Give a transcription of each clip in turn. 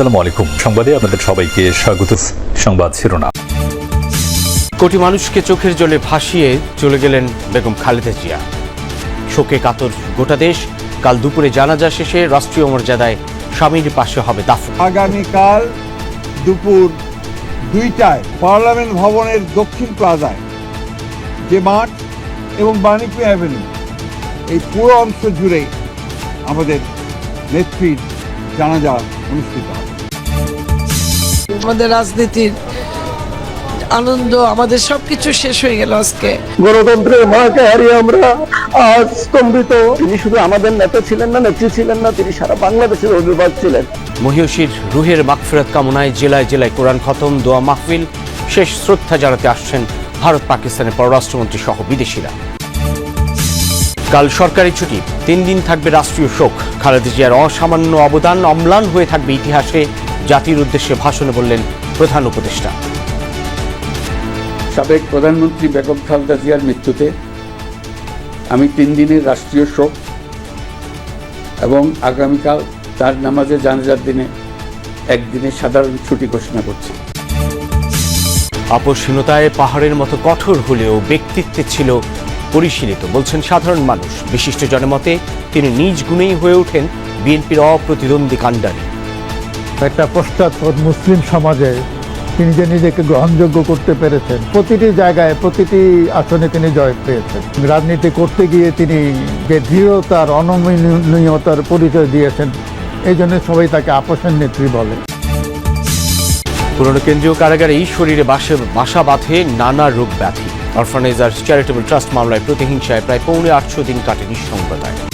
আসসালামু আলাইকুম। সংবাদে আপনাদের সবাইকে স্বাগত। সংবাদ শিরোনাম। কোটি মানুষকে চোখের জলে ভাসিয়ে চলে গেলেন বেগম খালেদা জিয়া। শোকে কাতর গোটা দেশ। কাল দুপুরে জানাজা শেষে রাষ্ট্রীয় মর্যাদায় স্বামীর পাশে হবে দাফন। আগামীকাল দুপুর দুইটায় পার্লামেন্ট ভবনের দক্ষিণ প্লাজায় যে মাঠ এবং বাণিজ্য অ্যাভিনিউ এই পুরো অংশ জুড়ে আমাদের নেত্রীর জানাজা অনুষ্ঠিত হবে আমাদের রাজনীতির আনন্দ আমাদের সবকিছু শেষ হয়ে গেল আজকে। গণতন্ত্রের মাকে হারিয়ে আমরা আজ স্তম্ভিত। তিনি শুধু আমাদের নেতা ছিলেন না নেত্রী ছিলেন না তিনি সারা বাংলাদেশের অভিভাবক ছিলেন। মহিষীর রুহের মাগফিরাত কামনায় জেলায় জেলায় কোরআন খতম দোয়া মাহফিল শেষ শ্রদ্ধা জানাতে আসছেন ভারত পাকিস্তানের পররাষ্ট্রমন্ত্রী সহ বিদেশিরা। কাল সরকারি ছুটি তিন দিন থাকবে রাষ্ট্রীয় শোক। খালেদা জিয়ার অসামান্য অবদান অম্লান হয়ে থাকবে ইতিহাসে জাতির উদ্দেশ্যে ভাষণে বললেন প্রধান উপদেষ্টা। সাবেক প্রধানমন্ত্রী বেগম খালেদা জিয়ার মৃত্যুতে আমি তিন দিনের রাষ্ট্রীয় শোক এবং আগামীকাল তার নামাজে জানাজার দিনে একদিনের সাধারণ ছুটি ঘোষণা করছি। আপসহীনতায় পাহাড়ের মতো কঠোর হলেও ব্যক্তিত্বে ছিল পরিশীলিত বলছেন সাধারণ মানুষ। বিশিষ্ট জনমতে তিনি নিজ গুণেই হয়ে ওঠেন বিএনপির অপ্রতিদ্বন্দ্বী কাণ্ডারি। একটা পশ্চাৎপদ মুসলিম সমাজে তিনি যে নিজেকে গ্রহণযোগ্য করতে পেরেছেন, প্রতিটি জায়গায় প্রতিটি আসনে তিনি জয় পেয়েছেন। রাজনীতি করতে গিয়ে তিনি যে দৃঢ়তার, অনমনীয়তার পরিচয় দিয়েছেন, এই জন্য সবাই তাকে আপোষের নেত্রী বলে। পুরনো কেন্দ্রীয় কারাগারেই শরীরে বাসে, বাসা বাঁধে নানা রোগ ব্যাধি। অরফানেজ আর চ্যারিটেবল ট্রাস্ট মামলায় প্রতিহিংসায় প্রায় পৌনে আটশো দিন কাটে নিঃসঙ্গতায়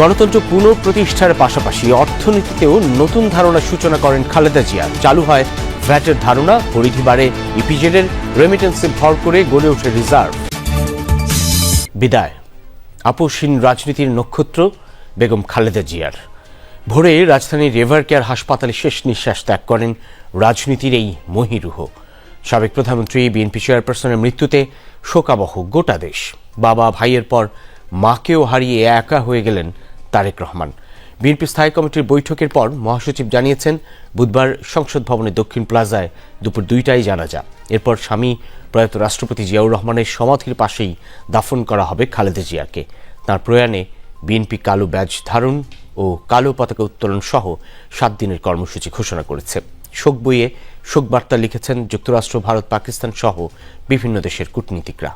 গণতন্ত্র পুনঃপ্রতিষ্ঠার পাশাপাশি অর্থনীতিতেও নতুন ধারণা সূচনা করেন খালেদা জিয়া। চালু হয় ভ্যাটের ধারণা, পরিধি বাড়ে ইপিজেডের রেমিটেন্সে ভর করে গড়ে ওঠে রিজার্ভ বিদায়। আপসহীন রাজনীতির নক্ষত্র, বেগম খালেদা জিয়ার। ভোরে রাজধানীর রেভার কেয়ার হাসপাতালে শেষ নিঃশ্বাস ত্যাগ করেন রাজনীতির এই মহিরুহ। সাবেক প্রধানমন্ত্রী, বিএনপি চেয়ারপারসনের মৃত্যুতে শোকাবহ গোটা দেশ। বাবা, ভাইয়ের পর মাকেও হারিয়ে একা হয়ে গেলেন তারেক রহমান। বিএনপি স্থায়ী কমিটির বৈঠকের পর মহাসচিব জানিয়েছেন, বুধবার সংসদ ভবনের দক্ষিণ প্লাজায় দুপুর দুইটায় জানাজা। এরপর স্বামী প্রয়াত রাষ্ট্রপতি জিয়াউর রহমানের সমাধির পাশেই দাফন করা হবে খালেদা জিয়াকে। তার প্রয়াণে বিএনপি কালো ব্যাজ ধারণ ও কালো পতাকা উত্তোলন সহ সাত দিনের কর্মসূচি ঘোষণা করেছে। শোক বইয়ে শোক বার্তা লিখেছেন যুক্তরাষ্ট্র, ভারত, পাকিস্তান সহ বিভিন্ন দেশের কূটনীতিকরা।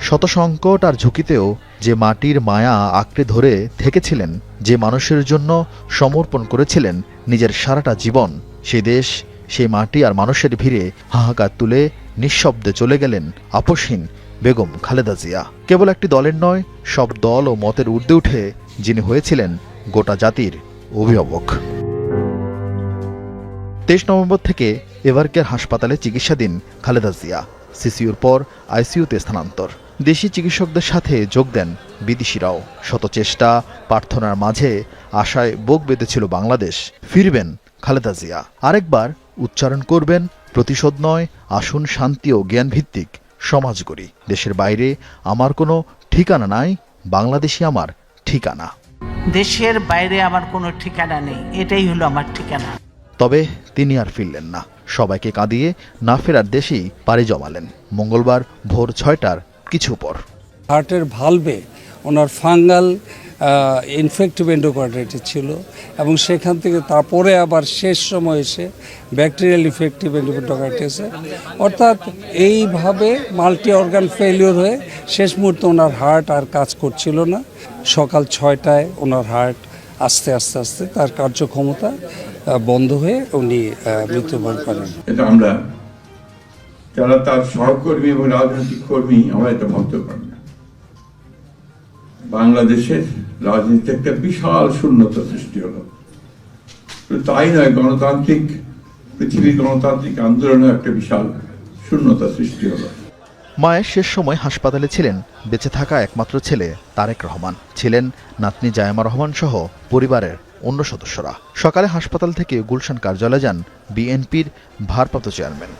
শত সংকট আর ঝুঁকিতেও যে মাটির মায়া আঁকড়ে ধরে থেকেছিলেন, যে মানুষের জন্য সমর্পণ করেছিলেন নিজের সারাটা জীবন, সেই দেশ, সেই মাটি আর মানুষের ভিড়ে হাহাকার তুলে নিঃশব্দে চলে গেলেন আপসহীন বেগম খালেদা জিয়া। কেবল একটি দলের নয়, সব দল ও মতের ঊর্ধ্বে উঠে যিনি হয়েছিলেন গোটা জাতির অভিভাবক। তেইশ নভেম্বর থেকে এভারকেয়ার হাসপাতালে চিকিৎসাধীন খালেদা জিয়া, সিসিউর পর আইসিইউতে স্থানান্তর। দেশি চিকিৎসকদের সাথে যোগ দেন বিদেশিরাও। শত চেষ্টা প্রার্থনার মাঝে আশায় বুক বেঁধেছিল বাংলাদেশ। ফিরবেন খালেদা জিয়া। আরেকবার উচ্চারণ করবেন প্রতিশোধ নয় আসুন শান্তি ও জ্ঞানভিত্তিক সমাজ গড়ি দেশের বাইরে আমার কোনো ঠিকানা নাই বাংলাদেশই আমার ঠিকানা। দেশের বাইরে আমার কোনো ঠিকানা নেই এটাই হলো আমার ঠিকানা। তবে তিনি আর ফিরলেন না। সবাইকে কাঁদিয়ে না ফেরার দেশেই পাড়ি জমালেন। মঙ্গলবার ভোর ছয়টার কিছু পর হার্টের ভালভে ওনার ফাঙ্গাল ইনফেক্টিভ এন্ডোকার্ডাইটিস ছিল এবং সেখান থেকে তারপরে আবার শেষ সময় এসে ব্যাকটেরিয়াল ইনফেক্টিভ এন্ডোকার্ডাইটিসে অর্থাৎ এইভাবে মাল্টি অর্গান ফেলিওর হয়ে শেষ মুহূর্তে ওনার হার্ট আর কাজ করছিল না। সকাল ছয়টায় ওনার হার্ট আস্তে আস্তে আস্তে তার কার্যক্ষমতা বন্ধ হয়ে উনি মৃত্যুবরণ করেন। এটা আমরা যারা তার সহকর্মী এবং রাজনৈতিক কর্মী, আমরা এটা মন্তব্য করি না। বাংলাদেশের রাজনীতিতে একটা বিশাল শূন্যতা সৃষ্টি হলো। তাই নয়, গণতান্ত্রিক, পৃথিবীর গণতান্ত্রিক আন্দোলনে একটা বিশাল শূন্যতা সৃষ্টি হলো। মায়ের শেষ সময় হাসপাতালে ছিলেন, বেঁচে থাকা একমাত্র ছেলে তারেক রহমান। ছিলেন নাতনি জায়ামা রহমান সহ পরিবারের অন্য সদস্যরা। সকালে হাসপাতাল থেকে গুলশান কার্যালয়ে যান বিএনপির ভারপ্রাপ্ত চেয়ারম্যান।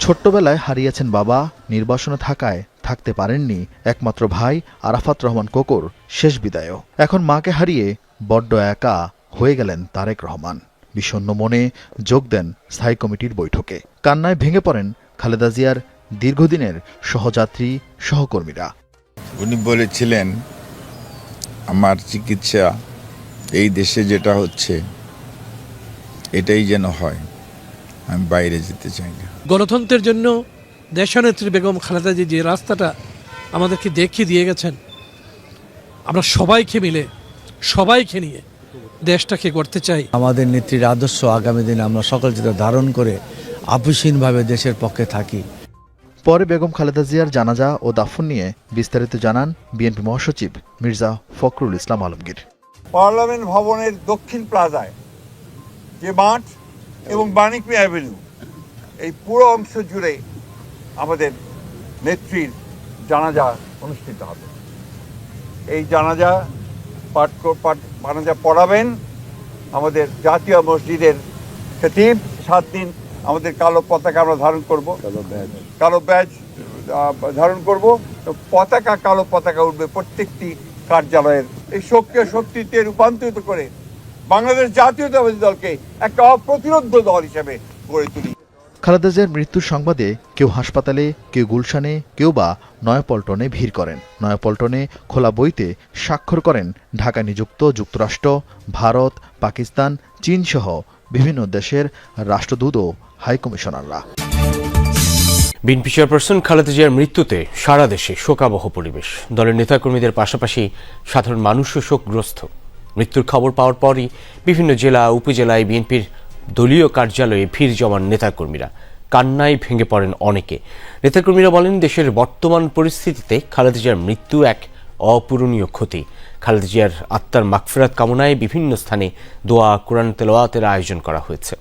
ছোট্টবেলায় হারিয়েছেন বাবা, নির্বাসনে থাকায় থাকতে পারেননি একমাত্র ভাই আরাফাত রহমান কোকর শেষ বিদায়ও। এখন মাকে হারিয়ে বড্ড একা হয়ে গেলেন তারেক রহমান। বিষণ্ণ মনে যোগ দেন স্থায়ী কমিটির বৈঠকে। কান্নায় ভেঙে পড়েন খালেদা জিয়ার দীর্ঘদিনের সহযাত্রী সহকর্মীরা। উনি বলেছিলেন, আমার চিকিৎসা এই দেশে যেটা হচ্ছে, এটাই যেন হয়। আমি বাইরে যেতে চাই না। গণতন্ত্রের জন্য দেশনেত্রী বেগম খালেদাজি যে রাস্তাটা আমাদেরকে দেখিয়ে দিয়ে গেছেন আমরা সবাইকে মিলে সবাইকে নিয়ে দেশটাকে করতে চাই। আমাদের নেত্রীর আদর্শ আগামী দিনে আমরা সকল যেটা ধারণ করে আপুসীনভাবে দেশের পক্ষে থাকি। পরে বেগম খালেদা জিয়ার জানাজা ও দাফন নিয়ে বিস্তারিত জানান বিএনপি মহাসচিব মির্জা ফখরুল ইসলাম আলমগীর। পার্লামেন্ট ভবনের দক্ষিণ প্লাজায় যে মাঠ এবং বাণিজ্য অ্যাভিনিউ এই পুরো অংশ জুড়ে আমাদের নেত্রীর জানাজা অনুষ্ঠিত হবে। এই জানাজা পাঠ পাঠ জানাজা পড়াবেন আমাদের জাতীয় মসজিদের খতিব। সাত দিন আমাদের কালো পতাকা আমরা ধারণ করব। কালো ব্যাজ ধারণ করব। পতাকা কালো পতাকা উঠবে প্রত্যেকটি কার্যালয়ের। এই শক্তি শক্তিতে রূপান্তরিত করে বাংলাদেশ জাতীয়তাবাদী দলকে একটা অপ্রতিরোধ দল হিসেবে গড়ে তুলি। খালেদা জিয়ার মৃত্যুর সংবাদে কেউ হাসপাতালে, কেউ গুলশানে, কেউ বা নয়াপল্টনে ভিড় করেন। নয়াপল্টনে খোলা বইতে স্বাক্ষর করেন ঢাকা নিযুক্ত যুক্তরাষ্ট্র, ভারত, পাকিস্তান চীন সহ বিভিন্ন দেশের রাষ্ট্রদূত ও হাইকমিশনাররা বিএনপি চেয়ারপারসন খালেদা জিয়ার মৃত্যুতে সারা দেশে শোকাবহ পরিবেশ। দলের নেতাকর্মীদের পাশাপাশি সাধারণ মানুষও শোকগ্রস্ত। মৃত্যুর খবর পাওয়ার পরই বিভিন্ন জেলা, উপজেলায় বিএনপির দলীয় কার্যালয়ে ভিড় জমান নেতাকর্মীরা। কান্নায় ভেঙে পড়েন অনেকে। নেতাকর্মীরা বলেন, দেশের বর্তমান পরিস্থিতিতে খালেদা জিয়ার মৃত্যু এক অপূরণীয় ক্ষতি। খালেদা জিয়ার আত্মার মাগফিরাত কামনায় বিভিন্ন স্থানে দোয়া, কোরআন তেলাওয়াতের আয়োজন করা হয়েছে।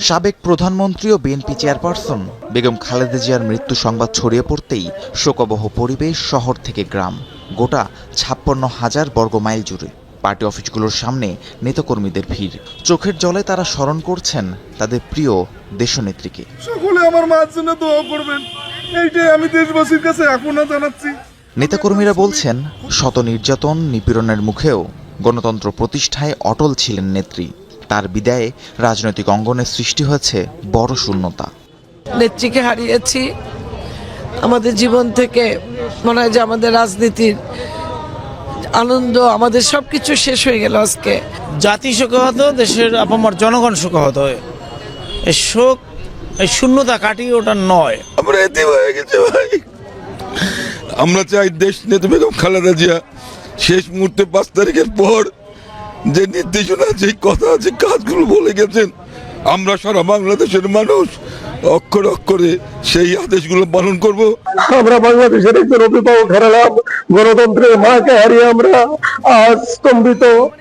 সাবেক প্রধানমন্ত্রী ও বিএনপি চেয়ারপারসন বেগম খালেদা জিয়ার মৃত্যু সংবাদ ছড়িয়ে পড়তেই শোকবহ পরিবেশ শহর থেকে গ্রাম। গোটা ছাপ্পান্ন হাজার বর্গ মাইল জুড়ে। পার্টি অফিসগুলোর সামনে নেতাকর্মীদের ভিড়। চোখের জলে তারা স্মরণ করছেন তাদের প্রিয় দেশনেত্রীকে। সকলে আমার মার জন্য দোয়া করবেন। এইটাই আমি দেশবাসীর কাছে এখনও জানাচ্ছি। নেতাকর্মীরা বলছেন শত নির্যাতন নিপীড়নের মুখেও গণতন্ত্র প্রতিষ্ঠায় অটল ছিলেন নেত্রী। তার বিদায়ে রাজনৈতিক অঙ্গনে সৃষ্টি হয়েছে বড় শূন্যতা। নেত্রীকে হারিয়েছি আমাদের জীবন থেকে মনে হয় যে আমাদের রাজনীতির আনন্দ আমাদের সব কিছু শেষ হয়ে গেল আজকে। জাতি শোকাহত দেশের আপামর জনগণ শোকাহত এই শোক এই শূন্যতা কাটিয়ে ওটা নয়। আমরা এতে হয়ে গেছে ভাই। আমরা চাই দেশ নেতা বেগম খালেদা জিয়া শেষ মুহূর্তে পাঁচ তারিখের পর যে নির্দেশনা যে কথা যে কাজগুলো বলে গেছেন আমরা সারা বাংলাদেশের মানুষ অক্ষর অক্ষরে সেই আদেশগুলো পালন করব। আমরা বাংলাদেশের একজন অভিভাবক হারালাম। গণতন্ত্রের মাকে হারিয়ে আমরা আজ স্তম্ভিত।